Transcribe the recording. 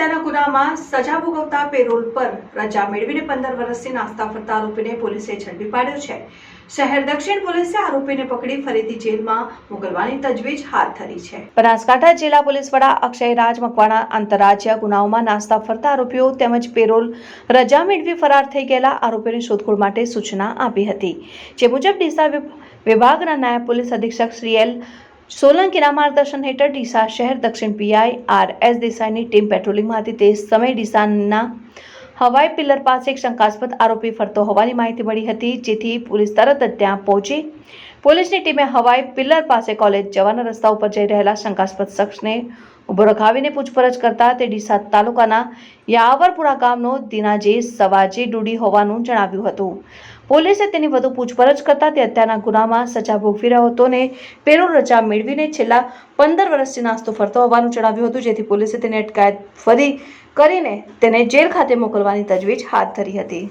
હત્યાના ગુનામાં સજા ભોગવતા પેરોલ પર રજા મેળવીને પંદર વર્ષથી નાસ્તા ફરતા આરોપીને પોલીસે ઝડપી પાડ્યો છે. શહેર દક્ષિણ પોલીસે આરોપીને પકડી ફરીથી જેલમાં મોકલવાની તજવીજ હાથ ધરી છે. બનાસકાંઠા જિલ્લા પોલીસ વડા અક્ષય રાજ મકવાણા આંતરરાજ્ય ગુનાઓમાં નાસ્તા ફરતા આરોપીઓ તેમજ પેરોલ રજા મેળવી ફરાર થઈ ગયેલા આરોપીઓની શોધખોળ માટે સૂચના આપી હતી. જે મુજબ ડીસા વિભાગના નાયબ પોલીસ અધિક્ષક શ્રી એલ સોલંકીના માર્ગદર્શન હેઠળ ડીસા શહેર, દક્ષિણ પીઆઈ આર એસ દેસાઈની ટીમ પેટ્રોલિંગમાં હતી. તે સમયે ડીસાના હવાઈ પિલ્લર પાસે એક શંકાસ્પદ આરોપી ફરતો હોવાની માહિતી મળી હતી, જેથી પોલીસ તરત જ ત્યાં પહોંચી પોલીસની ટીમે હવાઈ પિલ્લર પાસે કોલેજ જવાના રસ્તા ઉપર જઈ રહેલા શંકાસ્પદ શખ્સને ઊભો રખાવીને પૂછપરછ કરતા તે ડીસા તાલુકાના યાવરપુરા ગામનો દિનાજી સવાજી ડુડી હોવાનું જણાવ્યું હતું. પોલીસે તેની વધુ પૂછપરછ કરતા તે હત્યાના ગુનામાં સજા ભોગવી રહ્યો હતો ને પેરોલ રજા મેળવીને છેલ્લા પંદર વર્ષથી નાસ્તો ફરતો હોવાનું જણાવ્યું હતું, જેથી પોલીસે તેને અટકાયત ફરી કરીને તેને જેલ ખાતે મોકલવાની તજવીજ હાથ ધરી હતી.